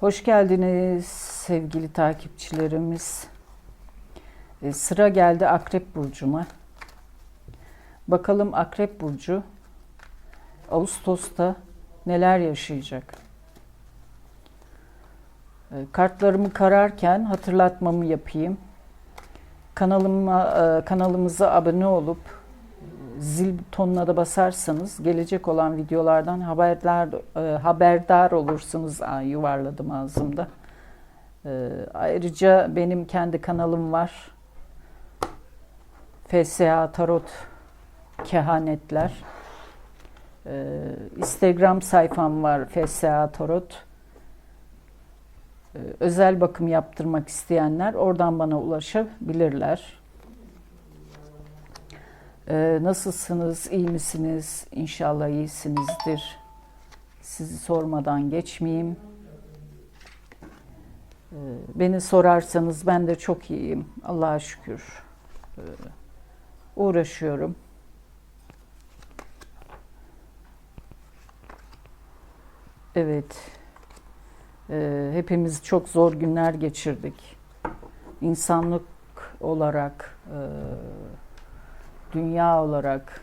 Hoş geldiniz sevgili takipçilerimiz. E, Sıra geldi Akrep Burcu'ma. Bakalım Akrep Burcu Ağustos'ta neler yaşayacak? E, Kartlarımı kararken hatırlatmamı yapayım. Kanalıma e, kanalımıza abone olup zil butonuna da basarsanız gelecek olan videolardan haberdar e, haberdar olursunuz. Aa, yuvarladım ağzımda. E, ayrıca benim kendi kanalım var. FSA Tarot Kehanetler. E, Instagram sayfam var FSA Tarot. E, özel bakım yaptırmak isteyenler oradan bana ulaşabilirler. Ee, nasılsınız, iyi misiniz? İnşallah iyisinizdir. Sizi sormadan geçmeyeyim. Ee, beni sorarsanız ben de çok iyiyim. Allah'a şükür. Ee, uğraşıyorum. Evet. Ee, hepimiz çok zor günler geçirdik. İnsanlık olarak, e, dünya olarak,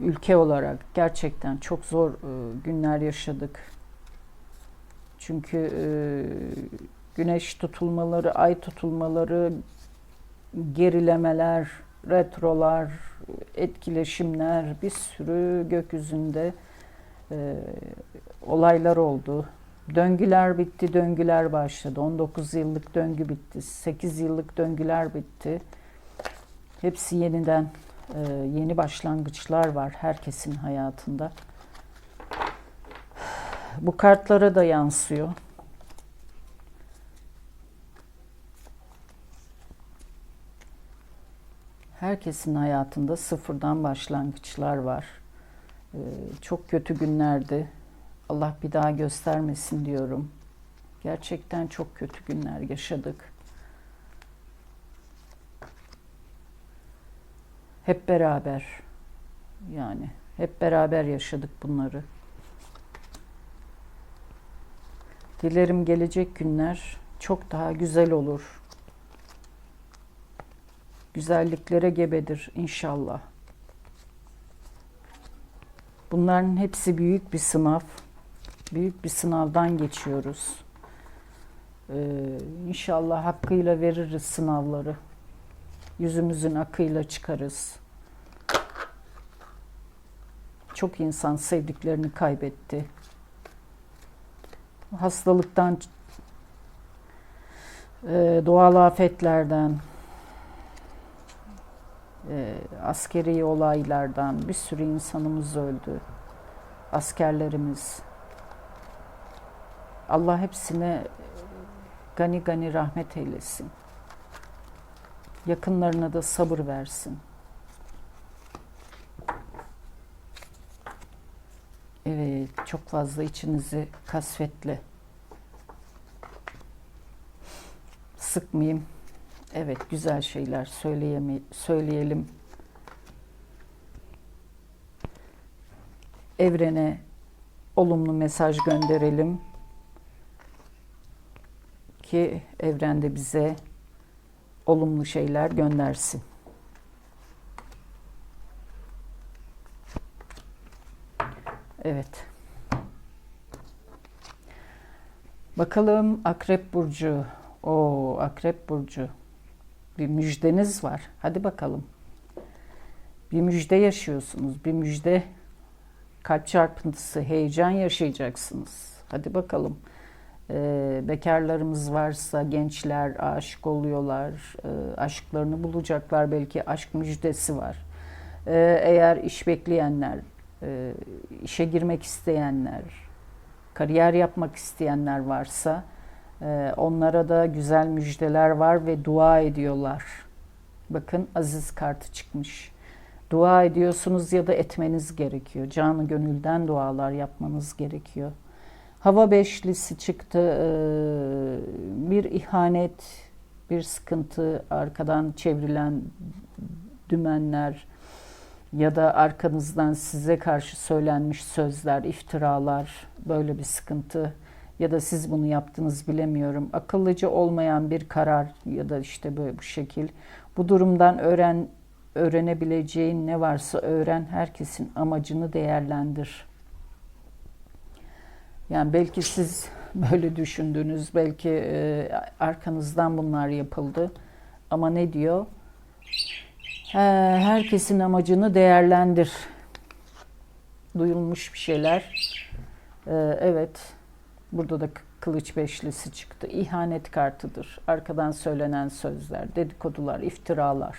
ülke olarak gerçekten çok zor e, günler yaşadık. Çünkü e, güneş tutulmaları, ay tutulmaları, gerilemeler, retrolar, etkileşimler, bir sürü gökyüzünde e, olaylar oldu. Döngüler bitti, döngüler başladı. 19 yıllık döngü bitti, 8 yıllık döngüler bitti. Hepsi yeniden e, yeni başlangıçlar var herkesin hayatında. Bu kartlara da yansıyor. Herkesin hayatında sıfırdan başlangıçlar var. E, çok kötü günlerdi. Allah bir daha göstermesin diyorum. Gerçekten çok kötü günler yaşadık. Hep beraber yani hep beraber yaşadık bunları. Dilerim gelecek günler çok daha güzel olur. Güzelliklere gebedir inşallah. Bunların hepsi büyük bir sınav. Büyük bir sınavdan geçiyoruz. Ee, inşallah hakkıyla veririz sınavları yüzümüzün akıyla çıkarız. Çok insan sevdiklerini kaybetti. Hastalıktan, e, doğal afetlerden, e, askeri olaylardan bir sürü insanımız öldü. Askerlerimiz. Allah hepsine gani gani rahmet eylesin. Yakınlarına da sabır versin. Evet, çok fazla içinizi kasvetle sıkmayayım. Evet, güzel şeyler söyleyeme söyleyelim. Evrene olumlu mesaj gönderelim ki evrende bize olumlu şeyler göndersin. Evet. Bakalım Akrep Burcu. O Akrep Burcu. Bir müjdeniz var. Hadi bakalım. Bir müjde yaşıyorsunuz. Bir müjde kalp çarpıntısı, heyecan yaşayacaksınız. Hadi bakalım. E, bekarlarımız varsa gençler aşık oluyorlar, e, aşklarını bulacaklar belki aşk müjdesi var. E, eğer iş bekleyenler, e, işe girmek isteyenler, kariyer yapmak isteyenler varsa e, onlara da güzel müjdeler var ve dua ediyorlar. Bakın aziz kartı çıkmış. Dua ediyorsunuz ya da etmeniz gerekiyor. Canı gönülden dualar yapmanız gerekiyor. Hava beşlisi çıktı. Ee, bir ihanet, bir sıkıntı, arkadan çevrilen dümenler ya da arkanızdan size karşı söylenmiş sözler, iftiralar, böyle bir sıkıntı Ya da siz bunu yaptınız bilemiyorum. Akıllıca olmayan bir karar ya da işte böyle bu şekil. Bu durumdan öğren öğrenebileceğin ne varsa öğren. Herkesin amacını değerlendir. Yani belki siz böyle düşündünüz, belki e, arkanızdan bunlar yapıldı. Ama ne diyor? He, herkesin amacını değerlendir. Duyulmuş bir şeyler. Ee, evet, burada da kılıç beşlisi çıktı. İhanet kartıdır. Arkadan söylenen sözler, dedikodular, iftiralar.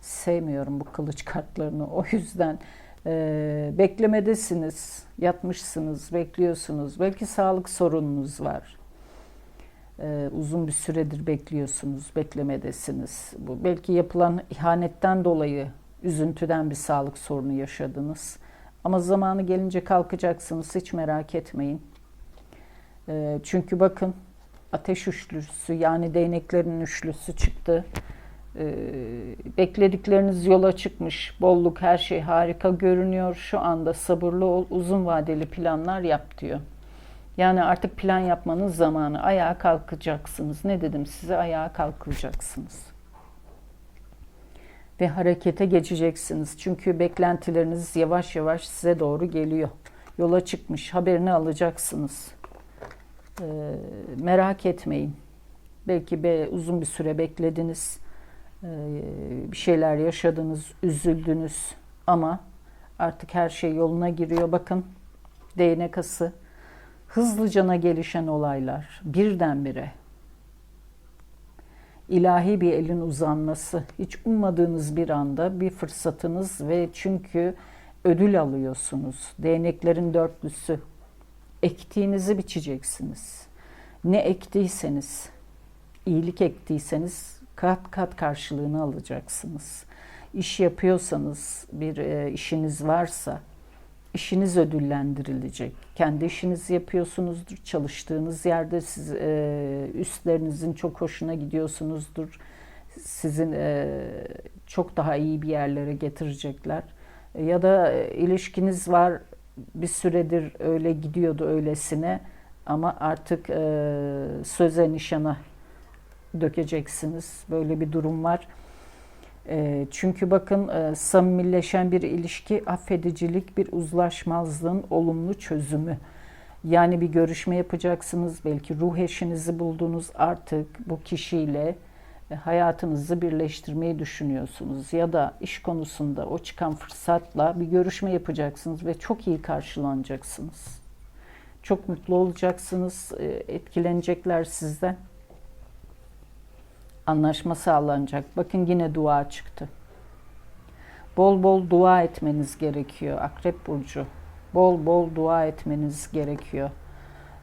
Sevmiyorum bu kılıç kartlarını. O yüzden e, beklemedesiniz, yatmışsınız, bekliyorsunuz. Belki sağlık sorununuz var. E, uzun bir süredir bekliyorsunuz, beklemedesiniz. Bu belki yapılan ihanetten dolayı üzüntüden bir sağlık sorunu yaşadınız. Ama zamanı gelince kalkacaksınız, hiç merak etmeyin. E, çünkü bakın ateş üçlüsü yani değneklerin üçlüsü çıktı. Ee, bekledikleriniz yola çıkmış. Bolluk her şey harika görünüyor. Şu anda sabırlı ol, uzun vadeli planlar yap diyor. Yani artık plan yapmanın zamanı. Ayağa kalkacaksınız. Ne dedim size? Ayağa kalkacaksınız. Ve harekete geçeceksiniz. Çünkü beklentileriniz yavaş yavaş size doğru geliyor. Yola çıkmış. Haberini alacaksınız. Ee, merak etmeyin. Belki be, uzun bir süre beklediniz bir şeyler yaşadınız, üzüldünüz ama artık her şey yoluna giriyor. Bakın değnek ası, hızlıcana gelişen olaylar birdenbire. ilahi bir elin uzanması, hiç ummadığınız bir anda bir fırsatınız ve çünkü ödül alıyorsunuz. Değneklerin dörtlüsü. Ektiğinizi biçeceksiniz. Ne ektiyseniz, iyilik ektiyseniz kat kat karşılığını alacaksınız. İş yapıyorsanız, bir e, işiniz varsa işiniz ödüllendirilecek. Kendi işinizi yapıyorsunuzdur, çalıştığınız yerde siz e, üstlerinizin çok hoşuna gidiyorsunuzdur. Sizin e, çok daha iyi bir yerlere getirecekler. Ya da ilişkiniz var, bir süredir öyle gidiyordu öylesine ama artık e, söze nişana dökeceksiniz. Böyle bir durum var. E, çünkü bakın e, samimileşen bir ilişki, affedicilik, bir uzlaşmazlığın olumlu çözümü. Yani bir görüşme yapacaksınız. Belki ruh eşinizi buldunuz artık bu kişiyle e, hayatınızı birleştirmeyi düşünüyorsunuz. Ya da iş konusunda o çıkan fırsatla bir görüşme yapacaksınız ve çok iyi karşılanacaksınız. Çok mutlu olacaksınız, etkilenecekler sizden anlaşma sağlanacak. Bakın yine dua çıktı. Bol bol dua etmeniz gerekiyor Akrep Burcu. Bol bol dua etmeniz gerekiyor.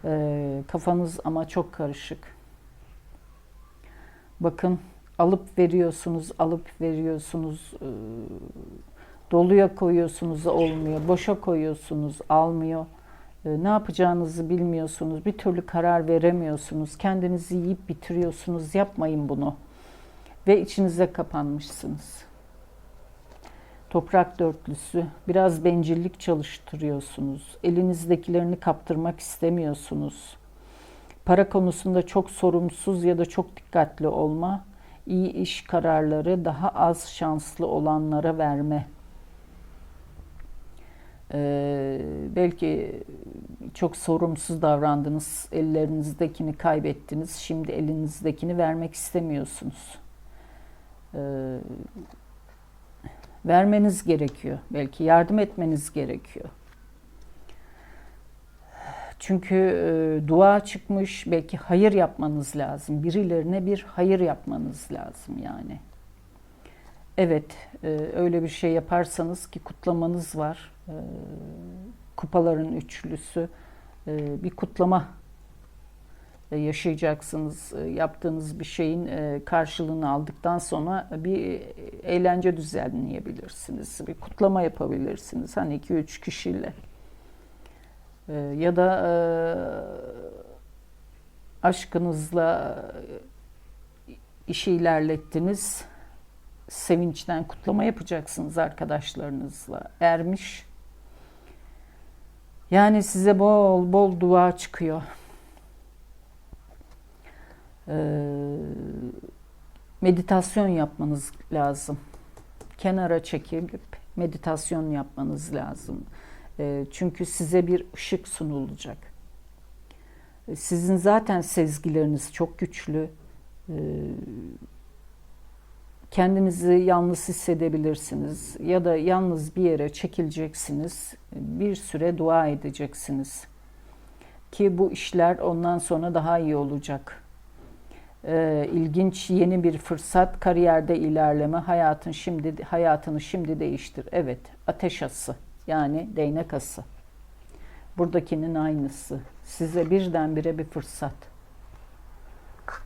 Ee, kafanız ama çok karışık. Bakın alıp veriyorsunuz, alıp veriyorsunuz. Ee, doluya koyuyorsunuz olmuyor. Boşa koyuyorsunuz almıyor. Ee, ne yapacağınızı bilmiyorsunuz, bir türlü karar veremiyorsunuz, kendinizi yiyip bitiriyorsunuz, yapmayın bunu. Ve içinize kapanmışsınız. Toprak dörtlüsü, biraz bencillik çalıştırıyorsunuz, elinizdekilerini kaptırmak istemiyorsunuz. Para konusunda çok sorumsuz ya da çok dikkatli olma, iyi iş kararları daha az şanslı olanlara verme ee, belki çok sorumsuz davrandınız, ellerinizdekini kaybettiniz, şimdi elinizdekini vermek istemiyorsunuz. Ee, vermeniz gerekiyor, belki yardım etmeniz gerekiyor. Çünkü e, dua çıkmış, belki hayır yapmanız lazım. Birilerine bir hayır yapmanız lazım yani. Evet, e, öyle bir şey yaparsanız ki kutlamanız var ee, kupaların üçlüsü ee, bir kutlama yaşayacaksınız. Ee, yaptığınız bir şeyin e, karşılığını aldıktan sonra bir eğlence düzenleyebilirsiniz. Bir kutlama yapabilirsiniz. Hani iki üç kişiyle. Ya da e, aşkınızla işi ilerlettiniz. Sevinçten kutlama yapacaksınız arkadaşlarınızla. Ermiş yani size bol bol dua çıkıyor. Ee, meditasyon yapmanız lazım. Kenara çekilip meditasyon yapmanız lazım. Ee, çünkü size bir ışık sunulacak. Ee, sizin zaten sezgileriniz çok güçlü. Ee, kendinizi yalnız hissedebilirsiniz ya da yalnız bir yere çekileceksiniz. Bir süre dua edeceksiniz. Ki bu işler ondan sonra daha iyi olacak. Ee, ilginç yeni bir fırsat, kariyerde ilerleme, hayatın şimdi hayatını şimdi değiştir. Evet, ateş ası yani değnek ası. Buradakinin aynısı. Size birdenbire bir fırsat.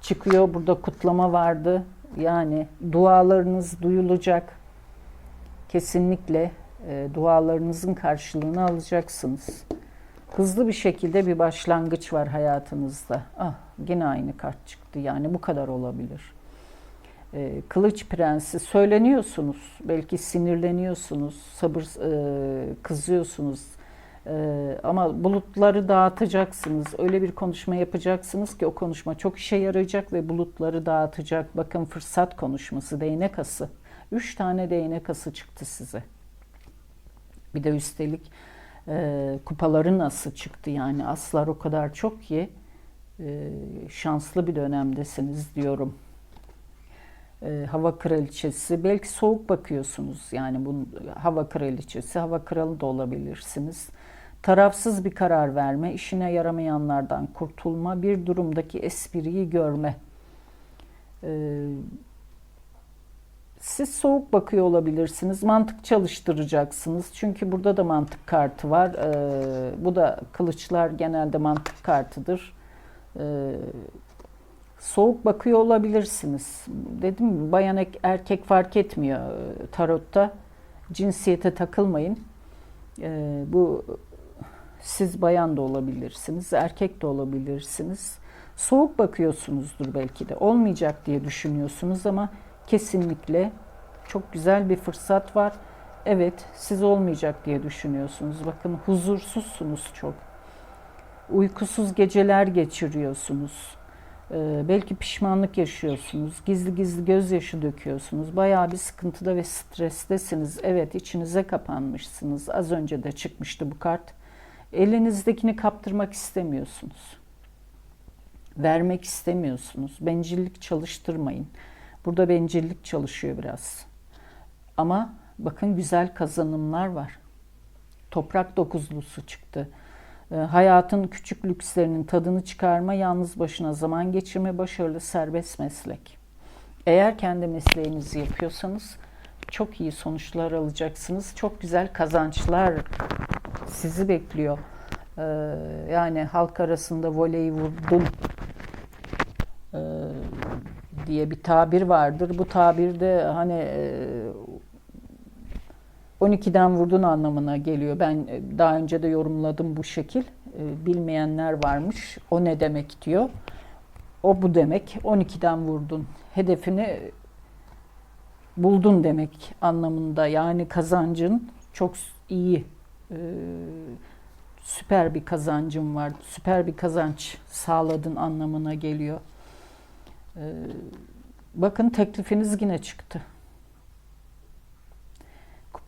Çıkıyor burada kutlama vardı. Yani dualarınız duyulacak. Kesinlikle e, dualarınızın karşılığını alacaksınız. Hızlı bir şekilde bir başlangıç var hayatınızda. Ah yine aynı kart çıktı. Yani bu kadar olabilir. E, Kılıç Prensi söyleniyorsunuz. Belki sinirleniyorsunuz. Sabır e, kızıyorsunuz. E, ama bulutları dağıtacaksınız. Öyle bir konuşma yapacaksınız ki o konuşma çok işe yarayacak ve bulutları dağıtacak. Bakın fırsat konuşması, değnek ası. Üç tane değnek ası çıktı size. Bir de üstelik e, kupaların ası çıktı. Yani aslar o kadar çok ki e, şanslı bir dönemdesiniz diyorum. E, hava kraliçesi belki soğuk bakıyorsunuz. Yani bu hava kraliçesi, hava kralı da olabilirsiniz. Tarafsız bir karar verme, işine yaramayanlardan kurtulma, bir durumdaki espriyi görme. E, siz soğuk bakıyor olabilirsiniz. Mantık çalıştıracaksınız. Çünkü burada da mantık kartı var. Ee, bu da kılıçlar genelde mantık kartıdır. Ee, soğuk bakıyor olabilirsiniz. Dedim bayan ek- erkek fark etmiyor e, tarotta. Cinsiyete takılmayın. Ee, bu siz bayan da olabilirsiniz, erkek de olabilirsiniz. Soğuk bakıyorsunuzdur belki de. Olmayacak diye düşünüyorsunuz ama kesinlikle çok güzel bir fırsat var. Evet, siz olmayacak diye düşünüyorsunuz. Bakın huzursuzsunuz çok. Uykusuz geceler geçiriyorsunuz. Ee, belki pişmanlık yaşıyorsunuz. Gizli gizli gözyaşı döküyorsunuz. Bayağı bir sıkıntıda ve strestesiniz. Evet, içinize kapanmışsınız. Az önce de çıkmıştı bu kart. Elinizdekini kaptırmak istemiyorsunuz. Vermek istemiyorsunuz. Bencillik çalıştırmayın. Burada bencillik çalışıyor biraz. Ama bakın güzel kazanımlar var. Toprak dokuzlusu çıktı. E, hayatın küçük lükslerinin tadını çıkarma, yalnız başına zaman geçirme, başarılı serbest meslek. Eğer kendi mesleğinizi yapıyorsanız çok iyi sonuçlar alacaksınız. Çok güzel kazançlar sizi bekliyor. E, yani halk arasında voleyi vurdum e, diye bir tabir vardır. Bu tabirde hani e, 12'den vurdun anlamına geliyor. Ben e, daha önce de yorumladım bu şekil. E, Bilmeyenler varmış. O ne demek diyor. O bu demek. 12'den vurdun. Hedefini buldun demek anlamında. Yani kazancın çok iyi. e, Süper bir kazancın var. Süper bir kazanç sağladın anlamına geliyor. Bakın teklifiniz yine çıktı.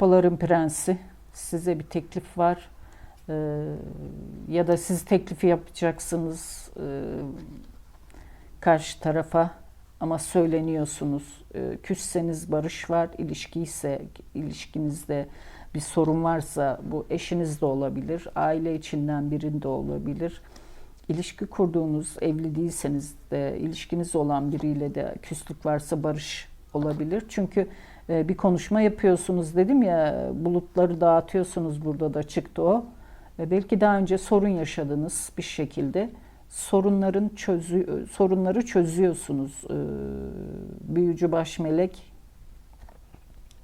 Kupaların Prensi size bir teklif var. Ee, ya da siz teklifi yapacaksınız e, karşı tarafa ama söyleniyorsunuz. E, küsseniz barış var, ilişki ise ilişkinizde bir sorun varsa bu eşiniz de olabilir, aile içinden birinde olabilir. İlişki kurduğunuz, evli değilseniz de ilişkiniz olan biriyle de küslük varsa barış olabilir. Çünkü bir konuşma yapıyorsunuz dedim ya bulutları dağıtıyorsunuz burada da çıktı o. E, belki daha önce sorun yaşadınız bir şekilde. Sorunların çözü sorunları çözüyorsunuz. E, büyücü baş melek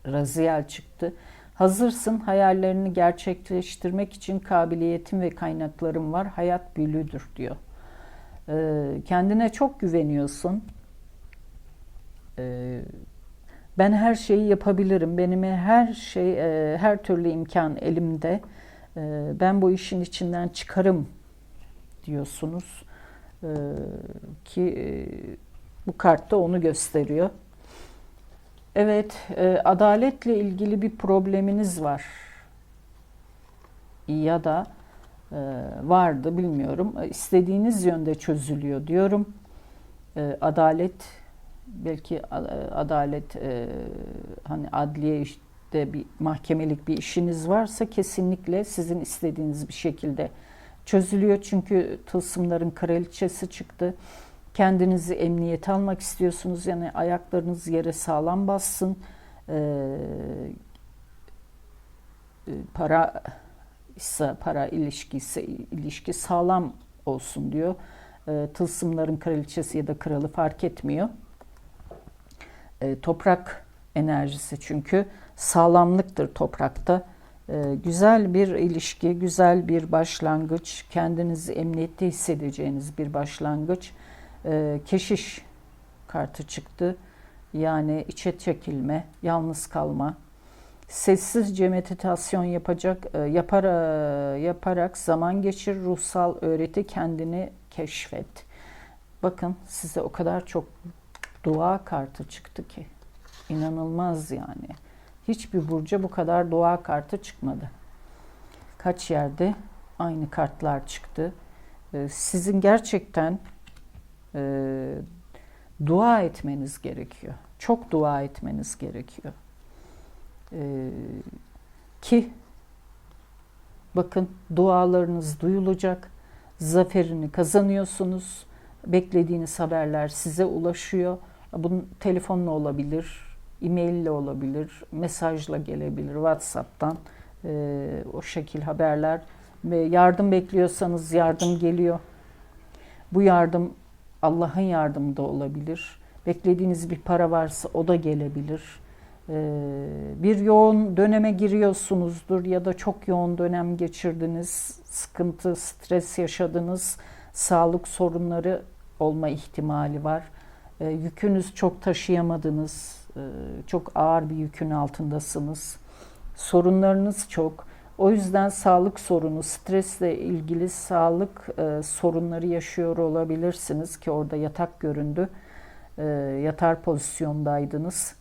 Raziel çıktı. Hazırsın hayallerini gerçekleştirmek için kabiliyetin ve kaynakların var. Hayat büyülüdür diyor. Kendine çok güveniyorsun. Ben her şeyi yapabilirim. Benim her şey, e, her türlü imkan elimde. E, ben bu işin içinden çıkarım diyorsunuz. Ee, ki e, bu kartta onu gösteriyor. Evet, e, adaletle ilgili bir probleminiz var. Ya da e, vardı bilmiyorum. E, İstediğiniz yönde çözülüyor diyorum. E, adalet belki a- adalet e, hani adliye işte bir mahkemelik bir işiniz varsa kesinlikle sizin istediğiniz bir şekilde çözülüyor. Çünkü tılsımların kraliçesi çıktı. Kendinizi emniyete almak istiyorsunuz. Yani ayaklarınız yere sağlam bassın. Ee, e, para ise para ilişkisi ilişki sağlam olsun diyor. Ee, tılsımların kraliçesi ya da kralı fark etmiyor. Ee, toprak enerjisi çünkü sağlamlıktır toprakta. Ee, güzel bir ilişki, güzel bir başlangıç, kendinizi emniyette hissedeceğiniz bir başlangıç. Ee, keşiş kartı çıktı. Yani içe çekilme, yalnız kalma. Sessizce meditasyon yapacak, e, yapar, e, yaparak zaman geçir, ruhsal öğreti kendini keşfet. Bakın size o kadar çok dua kartı çıktı ki. İnanılmaz yani. Hiçbir burca bu kadar dua kartı çıkmadı. Kaç yerde aynı kartlar çıktı. Ee, Sizin gerçekten e, dua etmeniz gerekiyor. Çok dua etmeniz gerekiyor. Ee, ki bakın dualarınız duyulacak. Zaferini kazanıyorsunuz. Beklediğiniz haberler size ulaşıyor. Bunun telefonla olabilir, e-maille olabilir, mesajla gelebilir, WhatsApp'tan e, o şekil haberler ve yardım bekliyorsanız yardım geliyor. Bu yardım Allah'ın yardımı da olabilir. Beklediğiniz bir para varsa o da gelebilir. Ee, bir yoğun döneme giriyorsunuzdur ya da çok yoğun dönem geçirdiniz, sıkıntı, stres yaşadınız, sağlık sorunları olma ihtimali var. Ee, yükünüz çok taşıyamadınız, ee, çok ağır bir yükün altındasınız. Sorunlarınız çok. O yüzden sağlık sorunu, stresle ilgili sağlık e, sorunları yaşıyor olabilirsiniz ki orada yatak göründü. E, yatar pozisyondaydınız.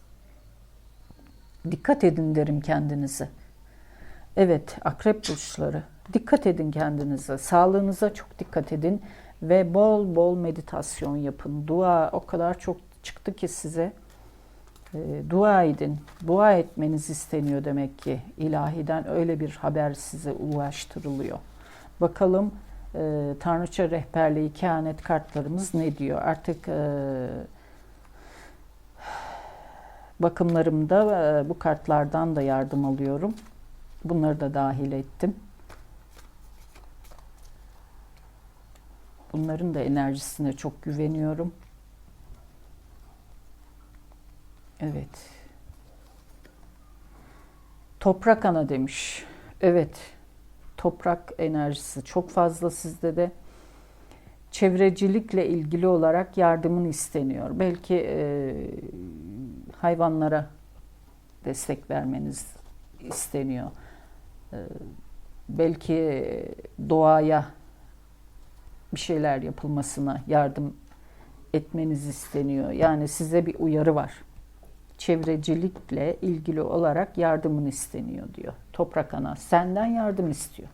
Dikkat edin derim kendinize. Evet, akrep burçları. Dikkat edin kendinize. Sağlığınıza çok dikkat edin ve bol bol meditasyon yapın. Dua o kadar çok çıktı ki size. E, dua edin. Dua etmeniz isteniyor demek ki. İlahiden öyle bir haber size ulaştırılıyor. Bakalım e, Tanrıça rehberliği kehanet kartlarımız ne diyor? Artık e, bakımlarımda e, bu kartlardan da yardım alıyorum. Bunları da dahil ettim. Bunların da enerjisine çok güveniyorum. Evet. Toprak ana demiş. Evet. Toprak enerjisi çok fazla sizde de. Çevrecilikle ilgili olarak yardımın isteniyor. Belki e, hayvanlara destek vermeniz isteniyor. E, belki doğaya bir şeyler yapılmasına yardım etmeniz isteniyor. Yani size bir uyarı var çevrecilikle ilgili olarak yardımın isteniyor diyor. Toprak ana senden yardım istiyor.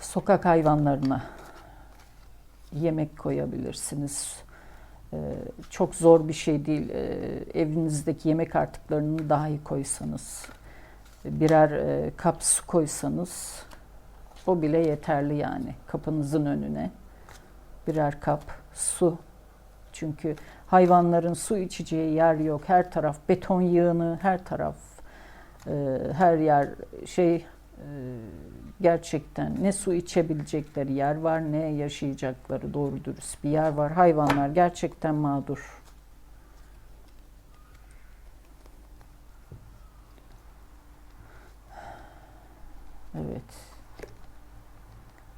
Sokak hayvanlarına yemek koyabilirsiniz. Ee, çok zor bir şey değil. Ee, evinizdeki yemek artıklarını dahi koysanız, birer e, kap su koysanız o bile yeterli yani kapınızın önüne birer kap su çünkü hayvanların su içeceği yer yok. Her taraf beton yığını, her taraf e, her yer şey e, gerçekten ne su içebilecekleri yer var ne yaşayacakları doğru dürüst bir yer var. Hayvanlar gerçekten mağdur. Evet.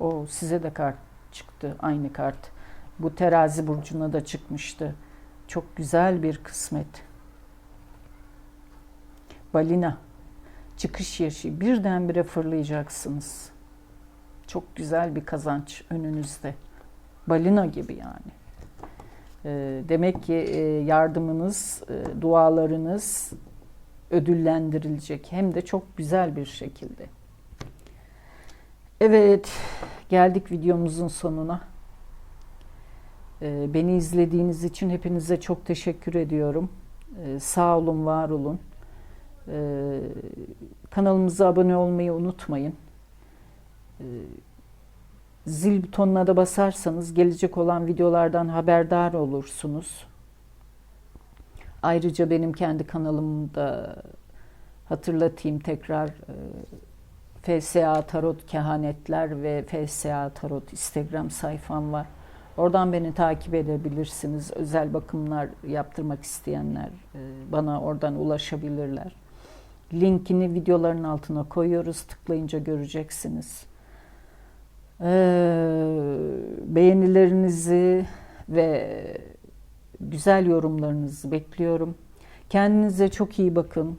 O size de kart çıktı. Aynı kart. Bu terazi burcuna da çıkmıştı. Çok güzel bir kısmet. Balina. Çıkış yaşı. Birdenbire fırlayacaksınız. Çok güzel bir kazanç önünüzde. Balina gibi yani. Ee, demek ki e, yardımınız, e, dualarınız ödüllendirilecek. Hem de çok güzel bir şekilde. Evet, geldik videomuzun sonuna. Ee, Beni izlediğiniz için hepinize çok teşekkür ediyorum. Ee, Sağ olun, var olun. Ee, Kanalımıza abone olmayı unutmayın. Zil butonuna da basarsanız gelecek olan videolardan haberdar olursunuz. Ayrıca benim kendi kanalımda hatırlatayım tekrar FSA Tarot Kehanetler ve FSA Tarot Instagram sayfam var. Oradan beni takip edebilirsiniz. Özel bakımlar yaptırmak isteyenler e, bana oradan ulaşabilirler. Linkini videoların altına koyuyoruz. Tıklayınca göreceksiniz. Ee, beğenilerinizi ve güzel yorumlarınızı bekliyorum. Kendinize çok iyi bakın.